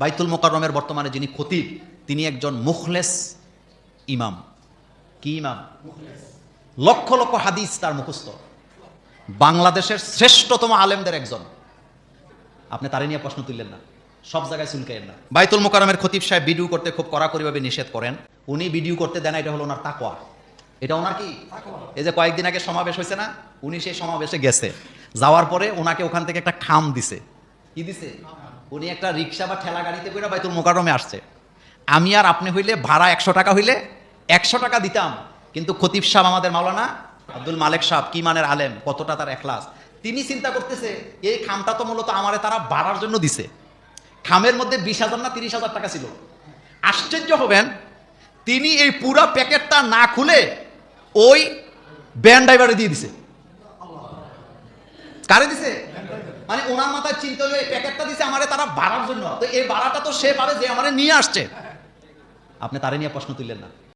বাইতুল মোকাররমের বর্তমানে যিনি খতিব, তিনি একজন মুখলেস ইমাম। কি ইমাম? লক্ষ লক্ষ হাদিস তার মুখস্থ। বাংলাদেশের শ্রেষ্ঠতম আলেমদের একজন। আপনি তারে নিয়ে প্রশ্ন তুললেন না। সব জায়গায় চুলকাইয়েন না। বাইতুল মোকারমের খতিব সাহেব ভিডিও করতে খুব কড়াকড়িভাবে নিষেধ করেন। উনি ভিডিও করতে দেন এটা হলো ওনার তাকওয়া। এটা ওনার কি? এই যে কয়েকদিন আগে সমাবেশ হয়েছে না, উনি সেই সমাবেশে গেছে। যাওয়ার পরে ওনাকে ওখান থেকে একটা খাম দিছে। কি দিছে? উনি একটা রিক্সা বা ঠেলা গাড়িতে করে বাইতুল মোকারমে আসছে। আমি আর আপনি হইলে ভাড়া একশো টাকা হইলে একশো টাকা দিতাম। কিন্তু খতিব সাহেব আমাদের মাওলানা আব্দুল মালেক সাহেব, কি মানের আলেম, কতটা তার এখলাস। তিনি চিন্তা করতেছে, এই খামটা তো মূলত আমারে তারা বাড়ার জন্য দিছে। খামের মধ্যে বিশ হাজার না তিরিশ হাজার টাকা ছিল। আশ্চর্য হবেন, তিনি এই পুরা প্যাকেটটা না খুলে ওই ব্যান্ড ড্রাইভারে দিয়ে দিছে। কারে দিছে? মানে ওনার মাথায় চিন্তা এই প্যাকেটটা দিছে আমারে তারা বাড়ার জন্য। তো এই বাড়াটা তো সে পাবে যে আমারে নিয়ে আসছে। আপনি তারে নিয়ে প্রশ্ন তুললেন না।